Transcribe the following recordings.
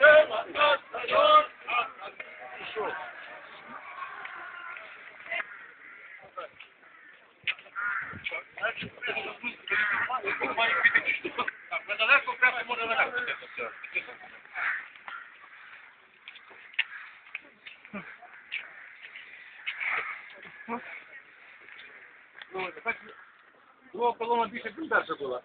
Недалеко Друга колона більше більше була.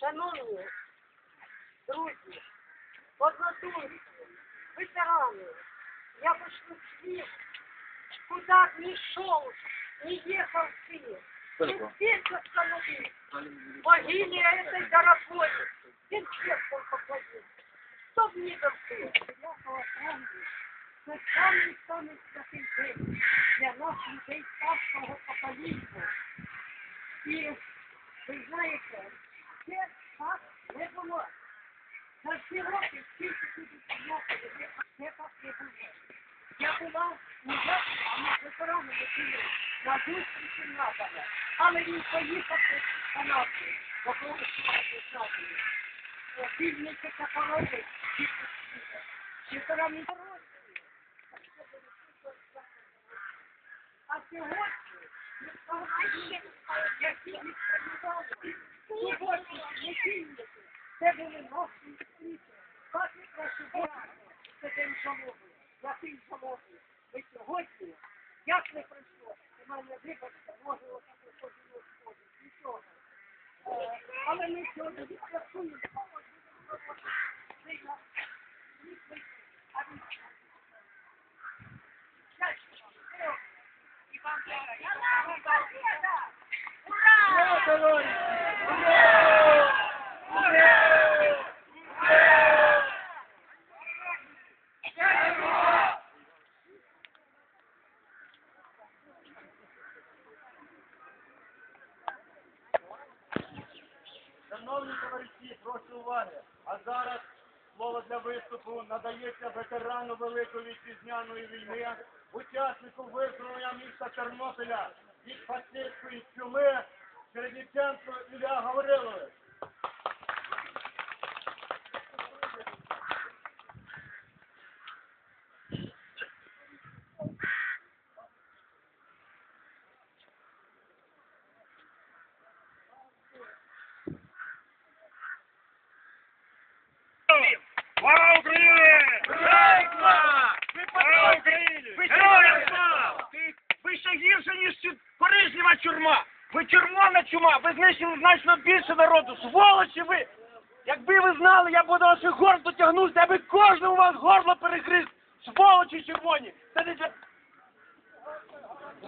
Шановні друзі, однодумці, ветерани, я пошлю всіх, куда б ни шел, не ехал ты. Ты здесь остановись. Могиле этой дорогой. Ты честно поклади. Чтоб не дорогой. Це самий самий святий день для нас людей старшого покоління. і ви знаєте, це так не було. За всі роки, скільки тут років, це так не було. Я була у Японії, ветеранами були на зустрічі напада, але він поїхав до Канади, до Колумбії, Вільниці та пороги, ветерани а сьогодні це були наші світи. Як ви працювали, це день самого, який самого. Ви сьогодні, як не прийшло, у мене вибачте, може сходить, нічого. Е, Але ми сьогодні відпрацюємо. Шановні товариші, прошу уваги. А зараз слово для виступу надається ветерану Великої вітчизняної війни, учаснику визволення міста Тернопіля від фашистської чуми Середніченко Ілля Гаврилович. Слава Україні! Слава Україні! Ви ще гірше, ніж ці чурма. Ви червона чума, ви знищили значно більше народу. Сволочі ви! Якби ви знали, я б до ваших горд дотягнувся, я би кожному вас горло перегриз. Сволочі червоні! Це не для...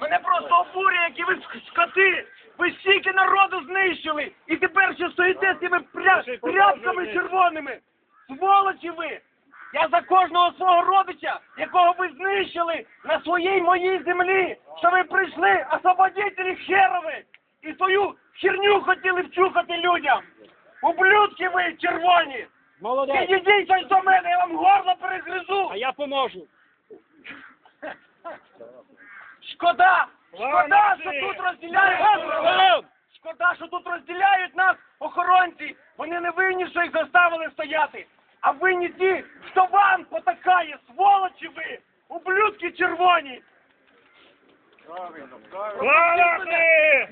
Мене просто обурює, які ви скоти! Ви стільки народу знищили! І тепер ще стоїте з цими пря... прядками червоними! Сволочі ви! Я за кожного свого родича, якого ви знищили на своїй моїй землі, що ви прийшли, освободителі херови, і свою херню хотіли вчухати людям. Ублюдки ви червоні! Молодець. Підійдіть ось до мене, я вам горло перегризу! А я поможу. Шкода! Шкода, що тут розділяють! Шкода, що тут розділяють нас охоронці! Вони не винні, що їх заставили стояти! А винні ті, хто вам потакає, сволочі ви! Ублюдки червоні! Слава!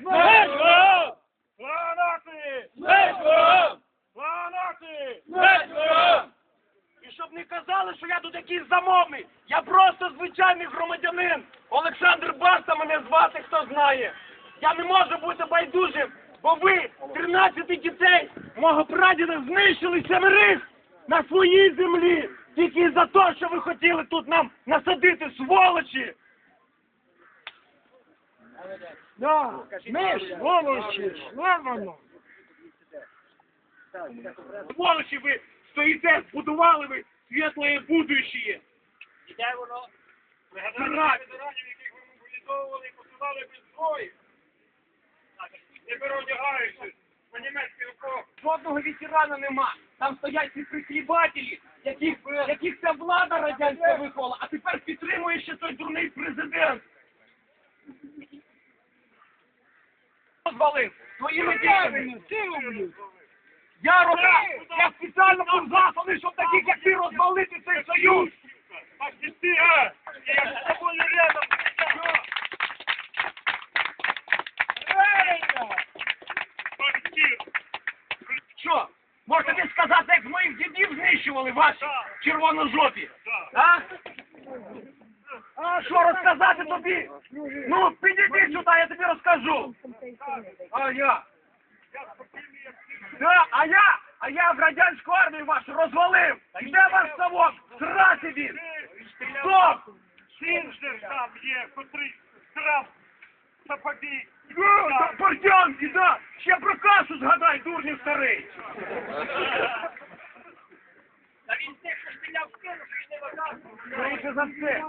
Смерть ворогам! Слава ворогам! Слава нації! Смерть ворогам! І щоб не казали, що я тут якийсь замовний, я просто звичайний громадянин. Олександр Барта мене звати, хто знає. Я не можу бути байдужим, бо ви, 13 дітей, мого прадіда знищили семерих на своїй землі, тільки за те, що ви хотіли тут нам насадити сволочі. Да, ми сволочі, славано. Сволочі ви стоїте, збудували ви світле будущее. Іде воно. Дурак. Пригадайте ветеранів, яких ви мобілізовували і посилали без зброї. Не переодягаючись на німецький руках. Жодного ветерана нема. Там стоять ці прихлібателі, яких, яких ця влада радянська виховала, а тепер підтримує ще той дурний президент. Розвалив своїми діями. Я роблю, я спеціально був засланий, щоб таких, як ти, розвалити цей союз. Я з тобою рядом. Що? Можете сказати, як моїх дідів знищували ваші червоножопі? А? А що розказати тобі? Ну, підійди сюди, я тобі розкажу. А я? Да, а я, а я в радянську армію вашу розвалив. Де ваш совок? Срати він. Стоп! Син же там є, котрий крав сапоги. Ну, та Портянки, да! Ще про кашу згадай, дурнів старий. Та він тих, що стріляв в кину, що не вважав. Скоріше за все.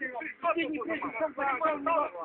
Бачиш, ви не дуже. Де ви? Де ви він?